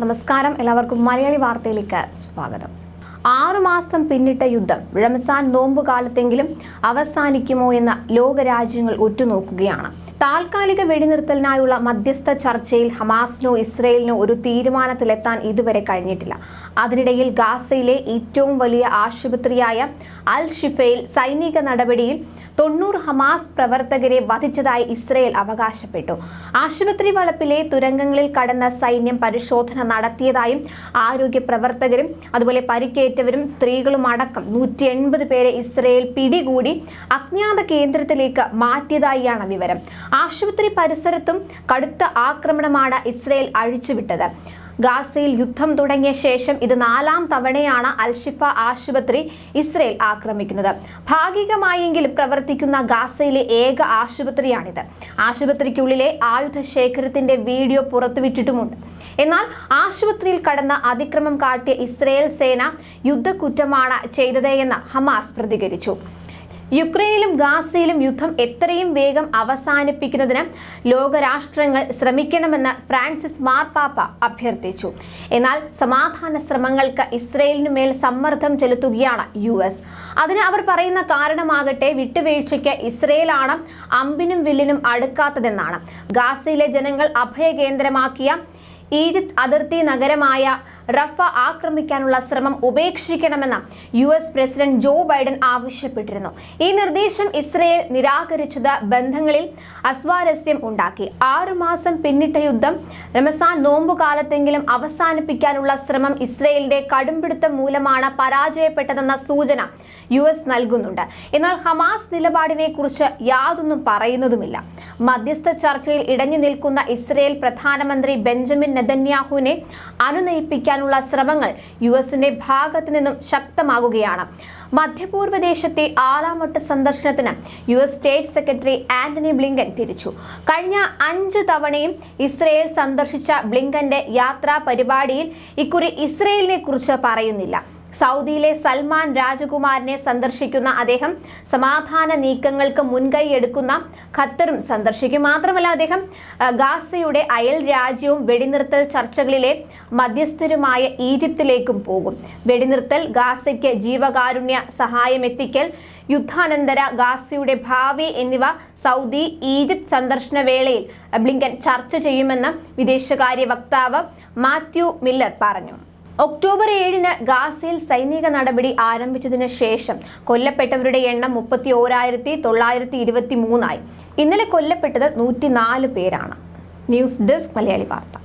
നമസ്കാരം. എല്ലാവർക്കും മലയാളി വാർത്തയിലേക്ക് സ്വാഗതം. ആറുമാസം പിന്നിട്ട യുദ്ധം റംസാൻ നോമ്പ് കാലത്തെങ്കിലും അവസാനിക്കുമോ എന്ന ലോകരാജ്യങ്ങൾ ഉറ്റുനോക്കുകയാണ്. താൽക്കാലിക വെടിനിർത്തലിനായുള്ള മധ്യസ്ഥ ചർച്ചയിൽ ഹമാസിനോ ഇസ്രയേലിനോ ഒരു തീരുമാനത്തിലെത്താൻ ഇതുവരെ കഴിഞ്ഞിട്ടില്ല. അതിനിടയിൽ ഗാസയിലെ ഏറ്റവും വലിയ ആശുപത്രിയായ അൽ ഷിഫയിൽ സൈനിക നടപടിയിൽ തൊണ്ണൂറ് ഹമാസ് പ്രവർത്തകരെ വധിച്ചതായി ഇസ്രയേൽ അവകാശപ്പെട്ടു. ആശുപത്രി വളപ്പിലെ തുരങ്കങ്ങളിൽ കടന്ന സൈന്യം പരിശോധന നടത്തിയതായും ആരോഗ്യ പ്രവർത്തകരും അതുപോലെ പരിക്കേറ്റവരും സ്ത്രീകളും അടക്കം നൂറ്റി എൺപത് പേരെ ഇസ്രയേൽ പിടികൂടി അജ്ഞാത കേന്ദ്രത്തിലേക്ക് മാറ്റിയതായാണ് വിവരം. ആശുപത്രി പരിസരത്തും കടുത്ത ആക്രമണമാണ് ഇസ്രയേൽ അഴിച്ചുവിട്ടത്. ഗാസയിൽ യുദ്ധം തുടങ്ങിയ ശേഷം ഇത് നാലാം തവണയാണ് അൽഷിഫ ആശുപത്രി ഇസ്രയേൽ ആക്രമിക്കുന്നത്. ഭാഗികമായെങ്കിലും പ്രവർത്തിക്കുന്ന ഗാസയിലെ ഏക ആശുപത്രിയാണിത്. ആശുപത്രിക്കുള്ളിലെ ആയുധ ശേഖരത്തിന്റെ വീഡിയോ പുറത്തുവിട്ടിട്ടുമുണ്ട്. എന്നാൽ ആശുപത്രിയിൽ കടന്ന അതിക്രമം കാട്ടിയ ഇസ്രയേൽ സേന യുദ്ധക്കുറ്റമാണ് ചെയ്തതെന്ന് ഹമാസ് പ്രതികരിച്ചു. യുക്രൈനിലും ഗാസയിലും യുദ്ധം എത്രയും വേഗം അവസാനിപ്പിക്കുന്നതിന് ലോകരാഷ്ട്രങ്ങൾ ശ്രമിക്കണമെന്ന് ഫ്രാൻസിസ് മാർപാപ്പ അഭ്യർത്ഥിച്ചു. എന്നാൽ സമാധാന ശ്രമങ്ങൾക്ക് ഇസ്രയേലിനു മേൽ സമ്മർദ്ദം ചെലുത്തുകയാണ് യു എസ്. അതിന് അവർ പറയുന്ന കാരണമാകട്ടെ വിട്ടുവീഴ്ചയ്ക്ക് ഇസ്രയേലാണ് അമ്പിനും വില്ലിനും അടുക്കാത്തതെന്നാണ്. ഗാസയിലെ ജനങ്ങൾ അഭയകേന്ദ്രമാക്കിയ ഈജിപ്ത് അതിർത്തി നഗരമായ റഫ ആക്രമിക്കാനുള്ള ശ്രമം ഉപേക്ഷിക്കണമെന്ന് U S president Joe Biden ആവശ്യപ്പെട്ടിരുന്നു. ഈ നിർദ്ദേശം ഇസ്രയേൽ നിരാകരിച്ചത് ബന്ധങ്ങളിൽ അസ്വാരസ്യം ഉണ്ടാക്കി. ആറുമാസം പിന്നിട്ട യുദ്ധം റമസാൻ നോമ്പുകാലത്തെങ്കിലും അവസാനിപ്പിക്കാനുള്ള ശ്രമം ഇസ്രയേലിന്റെ കടുംപിടുത്തം മൂലമാണ് പരാജയപ്പെട്ടതെന്ന സൂചന യു എസ് നൽകുന്നുണ്ട്. എന്നാൽ ഹമാസ് നിലപാടിനെ കുറിച്ച് യാതൊന്നും പറയുന്നതുമില്ല. മധ്യസ്ഥ ചർച്ചയിൽ ഇടഞ്ഞു നിൽക്കുന്ന ഇസ്രയേൽ പ്രധാനമന്ത്രി ബെഞ്ചമിൻ നെതന്യാഹുവിനെ അനുനയിപ്പിക്കാനുള്ള ശ്രമങ്ങൾ യു എസിന്റെ ഭാഗത്തു നിന്നും ശക്തമാകുകയാണ്. മധ്യപൂർവ ദേശത്തെ ആറാമട്ട സന്ദർശനത്തിന് U S state secretary Antony Blinken തിരിച്ചു. കഴിഞ്ഞ അഞ്ചു തവണയും ഇസ്രയേൽ സന്ദർശിച്ച ബ്ലിങ്കന്റെ യാത്രാ പരിപാടിയിൽ ഇക്കുറി ഇസ്രയേലിനെ കുറിച്ച് പറയുന്നില്ല. സൗദിയിലെ സൽമാൻ രാജകുമാരനെ സന്ദർശിക്കുന്ന അദ്ദേഹം സമാധാന നീക്കങ്ങൾക്ക് മുൻകൈ എടുക്കുന്ന ഖത്തറും സന്ദർശിക്കും. മാത്രമല്ല അദ്ദേഹം ഗാസയുടെ അയൽ രാജ്യവും വെടിനിർത്തൽ ചർച്ചകളിലെ മധ്യസ്ഥരുമായ ഈജിപ്തിലേക്കും പോകും. വെടിനിർത്തൽ ഗാസയ്ക്ക് ജീവകാരുണ്യ സഹായം എത്തിക്കൽ യുദ്ധാനന്തര ഗാസയുടെ ഭാവി എന്നിവ സൗദി ഈജിപ്ത് സന്ദർശന വേളയിൽ ബ്ലിങ്കൻ ചർച്ച ചെയ്യുമെന്ന് വിദേശകാര്യ വക്താവ് മാത്യു മില്ലർ പറഞ്ഞു. ഒക്ടോബർ ഏഴിന് ഗാസയിൽ സൈനിക നടപടി ആരംഭിച്ചതിന് ശേഷം കൊല്ലപ്പെട്ടവരുടെ എണ്ണം മുപ്പത്തി ഓരായിരത്തി തൊള്ളായിരത്തി ഇരുപത്തി മൂന്നായി ഇന്നലെ കൊല്ലപ്പെട്ടത് നൂറ്റിനാല് പേരാണ്. ന്യൂസ് ഡെസ്ക് മലയാളി വാർത്ത.